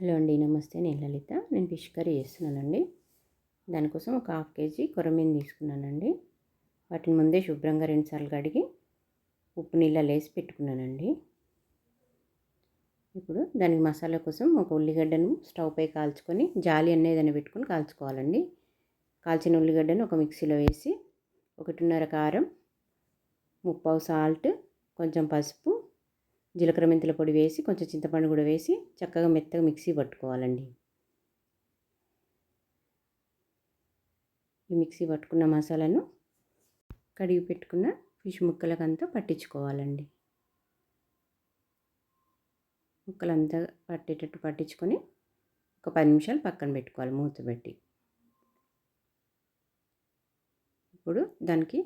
Hello అండి నమస్తే. నేను లలిత. నేను ఫిష్ కర్రీ చేస్తున్నానండి. దానికోసం ఒక హాఫ్ కేజీ కొరమీను తీసుకున్నానండి. వాటిని ముందే శుభ్రంగా రెండుసార్లు కడిగి ఉప్పు నీళ్ళలో వేసి పెట్టుకున్నానండి. ఇప్పుడు దానికి మసాలా కోసం ఒక ఉల్లిగడ్డను స్టవ్ పై కాల్చుకొని జాలి అనేది పెట్టుకొని కాల్చుకోవాలండి. కాల్చిన ఉల్లిగడ్డను ఒక మిక్సీలో వేసి ఒకటిన్నర కారం ముప్పావు సాల్ట్ కొంచెం పసుపు జీలకర్ర మెంతుల పొడి వేసి కొంచెం చింతపండు కూడా వేసి చక్కగా మెత్తగా మిక్సీ పట్టుకోవాలండి. ఈ మిక్సీ పట్టుకున్న మసాలాను కడిగి పెట్టుకున్న ఫిష్ ముక్కలకంతా పట్టించుకోవాలండి. ముక్కలంతా పట్టేటట్టు పట్టించుకొని ఒక పది నిమిషాలు పక్కన పెట్టుకోవాలి మూత పెట్టి. ఇప్పుడు దానికి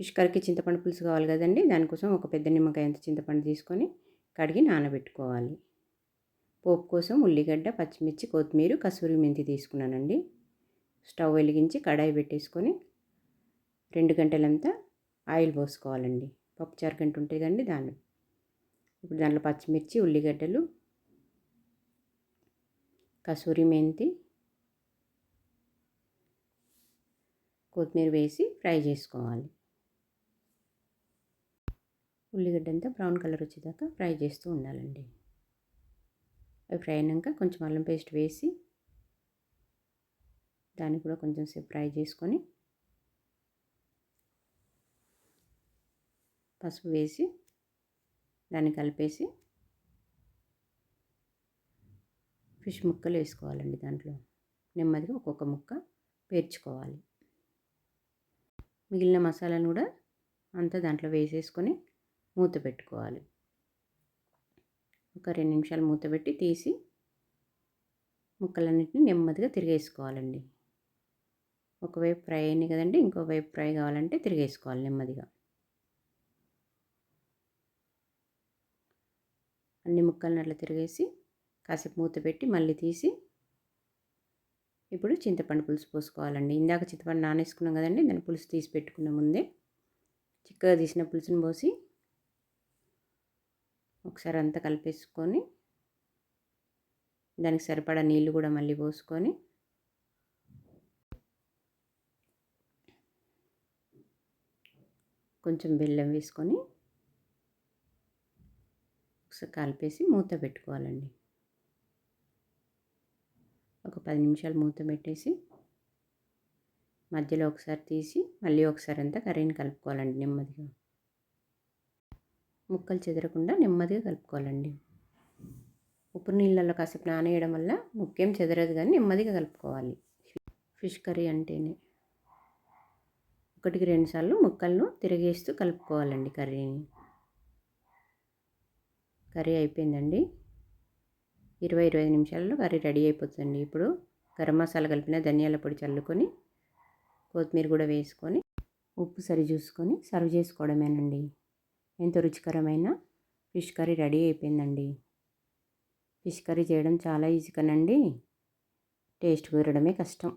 ఫిష్ కర్రీకి చింతపండు పులుసు కావాలి కదండి. దానికోసం ఒక పెద్ద నిమ్మకాయ అంత చింతపండు తీసుకొని కడిగి నానబెట్టుకోవాలి. పోపు కోసం ఉల్లిగడ్డ పచ్చిమిర్చి కొత్తిమీర కసూరి మెంతి తీసుకున్నానండి. స్టవ్ వెలిగించి కడాయి పెట్టేసుకొని రెండు గంటలంతా ఆయిల్ పోసుకోవాలండి. పప్పుచారు గంట ఉంటుంది కండి దాన్ని. ఇప్పుడు దాంట్లో పచ్చిమిర్చి ఉల్లిగడ్డలు కసూరి మెంతి కొత్తిమీర వేసి ఫ్రై చేసుకోవాలి. ఉల్లిగడ్డ అంతా బ్రౌన్ కలర్ వచ్చేదాకా ఫ్రై చేస్తూ ఉండాలండి. అవి ఫ్రై అయినాక కొంచెం అల్లం పేస్ట్ వేసి దాన్ని కూడా కొంచెం సేపు ఫ్రై చేసుకొని పసుపు వేసి దాన్ని కలిపేసి ఫిష్ ముక్కలు వేసుకోవాలండి దాంట్లో. నెమ్మదిగా ఒక్కొక్క ముక్క పేర్చుకోవాలి. మిగిలిన మసాలాను కూడా అంతా దాంట్లో వేసేసుకొని మూత పెట్టుకోవాలి. ఒక రెండు నిమిషాలు మూత పెట్టి తీసి ముక్కలన్నింటినీ నెమ్మదిగా తిరిగేసుకోవాలండి. ఒకవైపు ఫ్రై అయింది కదండి ఇంకోవైపు ఫ్రై కావాలంటే తిరిగేసుకోవాలి నెమ్మదిగా. అన్ని ముక్కలను అట్లా తిరిగేసి కాసేపు మూత పెట్టి మళ్ళీ తీసి ఇప్పుడు చింతపండు పులుసు పోసుకోవాలండి. ఇందాక చింతపండు నానేసుకున్నాం కదండి దాని పులుసు తీసి పెట్టుకున్న ముందే చిక్కగా తీసిన పులుసుని పోసి ఒకసారి అంతా కలిపేసుకొని దానికి సరిపడా నీళ్ళు కూడా మళ్ళీ పోసుకొని కొంచెం బెల్లం వేసుకొని ఒకసారి కలిపేసి మూత పెట్టుకోవాలండి. ఒక పది నిమిషాలు మూత పెట్టేసి మధ్యలో ఒకసారి తీసి మళ్ళీ ఒకసారి అంతా కర్రీని కలుపుకోవాలండి నెమ్మదిగా. ముక్కలు చెదరకుండా నెమ్మదిగా కలుపుకోవాలండి. ఉప్పు నీళ్ళల్లో కాసేపు నానేయడం వల్ల ముఖ్యం చెదరదు కానీ నెమ్మదిగా కలుపుకోవాలి. ఫిష్ కర్రీ అంటేనే ఒకటికి రెండుసార్లు ముక్కలను తిరిగేస్తూ కలుపుకోవాలండి కర్రీని. కర్రీ అయిపోయిందండి. ఇరవై ఇరవై నిమిషాల్లో కర్రీ రెడీ అయిపోతుందండి. ఇప్పుడు గరం మసాలా కలిపిన ధనియాల పొడి చల్లుకొని కొత్తిమీర కూడా వేసుకొని ఉప్పు సరి చూసుకొని సర్వ్ చేసుకోవడమేనండి. ఎంతో రుచికరమైన? ఫిష్ కర్రీ రెడీ అయిపోయిందండి. ఫిష్ కర్రీ చేయడం చాలా ఈజీ కనండి. టేస్ట్ కుదరడమే కష్టం.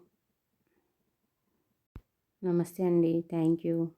నమస్తే అండి. Thank you.